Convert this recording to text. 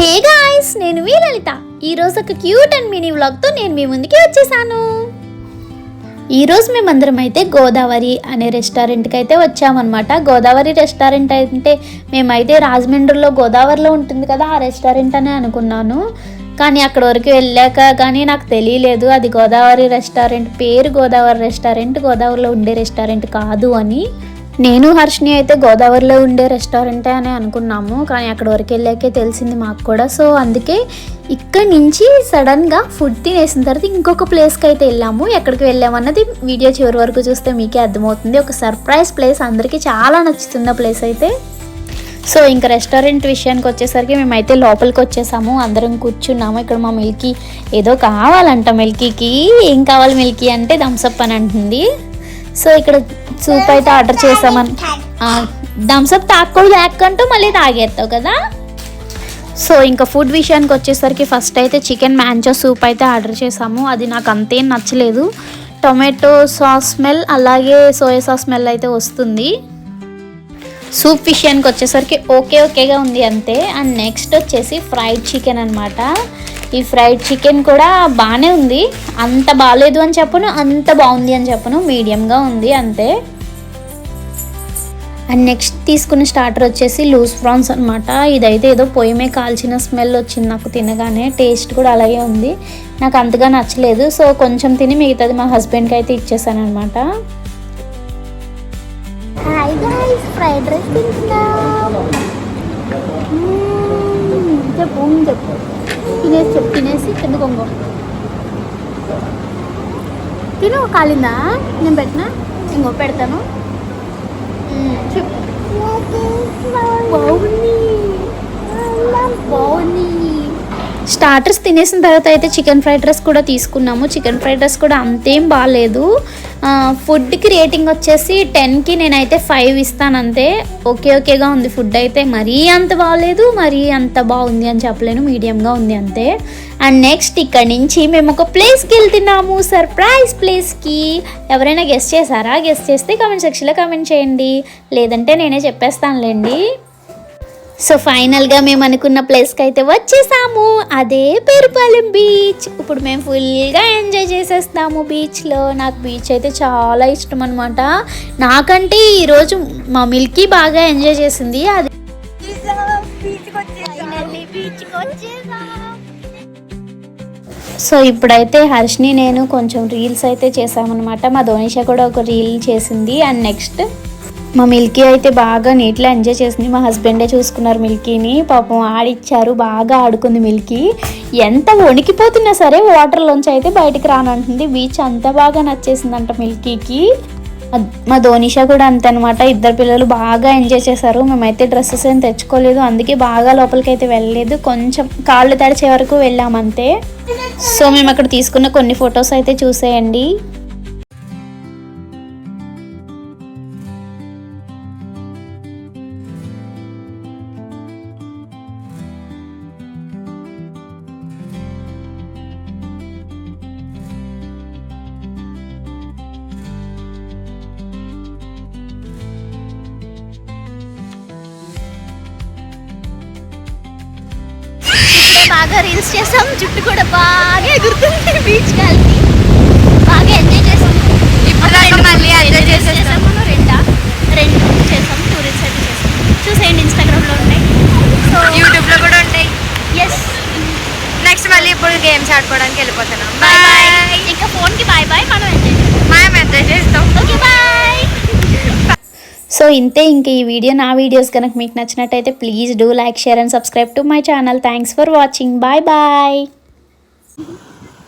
Hey guys నేను మీ లలిత. ఈరోజు ఒక క్యూట్ అండ్ మినీ వ్లాగ్తో నేను మీ ముందుకి వచ్చేసాను. ఈరోజు మేమందరం అయితే గోదావరి అనే రెస్టారెంట్కి అయితే వచ్చామన్నమాట. గోదావరి రెస్టారెంట్ అంటే మేమైతే రాజమండ్రిలో గోదావరిలో ఉంటుంది కదా ఆ రెస్టారెంట్ అనే అనుకున్నాను. కానీ అక్కడ వరకు వెళ్ళాక కానీ నాకు తెలియలేదు అది గోదావరి రెస్టారెంట్ పేరు గోదావరి రెస్టారెంట్ గోదావరిలో ఉండే రెస్టారెంట్ కాదు అని. నేను హర్షిని అయితే గోదావరిలో ఉండే రెస్టారెంటే అని అనుకున్నాము. కానీ అక్కడ వరకు వెళ్ళాకే తెలిసింది మాకు కూడా. సో అందుకే ఇక్కడి నుంచి సడన్గా ఫుడ్ తినేసిన తర్వాత ఇంకొక ప్లేస్కి అయితే వెళ్ళాము. ఎక్కడికి వెళ్ళామన్నది వీడియో చివరి వరకు చూస్తే మీకే అర్థమవుతుంది. ఒక సర్ప్రైజ్ ప్లేస్ అందరికీ చాలా నచ్చుతుంది ఆ ప్లేస్ అయితే. సో ఇంకా రెస్టారెంట్ విషయానికి వచ్చేసరికి మేమైతే లోపలికి వచ్చేసాము. అందరం కూర్చున్నాము. ఇక్కడ మా మిల్కీ ఏదో కావాలంట మిల్కీకి. ఏం కావాలి మిల్కీ అంటే థమ్స్అప్ అని అంటుంది. సో ఇక్కడ సూప్ అయితే ఆర్డర్ చేసామని. థమ్సప్ తాక్కూడదు యాక్కంటూ మళ్ళీ తాగేస్తావు కదా? సో ఇంకా ఫుడ్ విషయానికి వచ్చేసరికి ఫస్ట్ అయితే చికెన్ మ్యాంచో సూప్ అయితే ఆర్డర్ చేసాము. అది నాకు అంతేం నచ్చలేదు. టొమాటో సాస్ స్మెల్ అలాగే సోయా సాస్ స్మెల్ అయితే వస్తుంది. సూప్ విషయానికి వచ్చేసరికి ఓకే ఓకేగా ఉంది అంతే. అండ్ నెక్స్ట్ వచ్చేసి ఫ్రైడ్ చికెన్ అనమాట ఈ ఫ్రైడ్ చికెన్ కూడా బాగానే ఉంది. అంత బాగాలేదు అని చెప్పను అంత బాగుంది అని చెప్పను. మీడియంగా ఉంది అంతే. అండ్ నెక్స్ట్ తీసుకున్న స్టార్టర్ వచ్చేసి లూజ్ ప్రాన్స్ అనమాట ఇదైతే ఏదో పొయ్యిమే కాల్చిన స్మెల్ వచ్చింది నాకు తినగానే. టేస్ట్ కూడా అలాగే ఉంది. నాకు అంతగా నచ్చలేదు. సో కొంచెం తిని మిగతాది మా హస్బెండ్కి అయితే ఇచ్చేసాను అనమాట ఫ్రైడ్ రైస్ చెప్పు చెప్పు. తినేసి చెప్పు తినేసి కింద కొంగో. తిను కాలిందా? నేను పెట్టినా? ఇంకో పెడతాను. చెప్పు. బాగుంది బాగుంది స్టార్టర్స్ తినేసిన తర్వాత అయితే చికెన్ ఫ్రైడ్ రైస్ కూడా తీసుకున్నాము. చికెన్ ఫ్రైడ్ రైస్ కూడా అంతేం బాగాలేదు ఫుడ్కి రేటింగ్ వచ్చేసి టెన్కి నేనైతే ఫైవ్ ఇస్తాను అంతే ఓకే ఓకేగా ఉంది ఫుడ్ అయితే. మరీ అంత బాగాలేదు మరీ అంత బాగుంది అని చెప్పలేను. మీడియంగా ఉంది అంతే. అండ్ నెక్స్ట్ ఇక్కడ నుంచి మేము ఒక ప్లేస్కి వెళ్తున్నాము. సర్ప్రైజ్ ప్లేస్కి. ఎవరైనా గెస్ట్ చేశారా? గెస్ట్ చేస్తే కామెంట్ సెక్షన్లో కామెంట్ చేయండి. లేదంటే నేనే చెప్పేస్తానులేండి. సో ఫైనల్గా మేము అనుకున్న ప్లేస్కి అయితే వచ్చేసాము. అదే పేరుపాలెం బీచ్. ఇప్పుడు మేము ఫుల్గా ఎంజాయ్ చేసేస్తాము బీచ్లో. నాకు బీచ్ అయితే చాలా ఇష్టం అనమాట నాకంటే ఈరోజు మా మిల్కీ బాగా ఎంజాయ్ చేసింది. అది సో ఇప్పుడైతే హర్షిని నేను కొంచెం రీల్స్ అయితే చేసామన్నమాట. మా ధోనిష కూడా ఒక రీల్ చేసింది. అండ్ నెక్స్ట్ మా మిల్కీ అయితే బాగా నీట్లో ఎంజాయ్ చేసింది. మా హస్బెండే చూసుకున్నారు మిల్కీని. పాపం ఆడిచ్చారు. బాగా ఆడుకుంది మిల్కీ. ఎంత వణికిపోతున్నా సరే వాటర్లోంచి అయితే బయటికి రానంటుంది. బీచ్ అంత బాగా నచ్చేసిందంట మిల్కీకి. మా- ధోనిష ధోనిషా కూడా అంతే అనమాట ఇద్దరు పిల్లలు బాగా ఎంజాయ్ చేశారు. మేమైతే డ్రెస్సెస్ ఏం తెచ్చుకోలేదు. అందుకే బాగా లోపలికి అయితే వెళ్ళలేదు. కొంచెం కాళ్ళు తడిచే వరకు వెళ్ళామంతే. సో మేము అక్కడ తీసుకున్న కొన్ని ఫొటోస్ అయితే చూసేయండి. బాగా రీల్స్ చేసాం. జుట్టు కూడా బాగా ఎగురుతుంది బీచ్ కలిపి బాగా ఎంజాయ్ చేసాం. ఇప్పుడు మళ్ళీ ఎంజాయ్ చేసేసాం. చేసాము. రెండా రెండు చేసాం టూ రీల్స్ అయితే చేసాం చూసేయండి ఇన్స్టాగ్రామ్లో ఉంటాయి సో యూట్యూబ్లో కూడా ఉంటాయి. ఎస్ నెక్స్ట్ మళ్ళీ ఇప్పుడు గేమ్స్ ఆడుకోవడానికి వెళ్ళిపోతున్నాం. బాయ్ బాయ్ బాయ్ ఇంకా ఫోన్కి బాయ్ బాయ్ మనం ఎంజాయ్ చేస్తాం మనం ఎంజాయ్ చేస్తాం. ఓకే బాయ్ సో ఇంతే ఇంక ఈ వీడియో నా వీడియోస్ కనుక మీకు నచ్చినట్టయితే please do like share and subscribe to my channel. Thanks for watching bye bye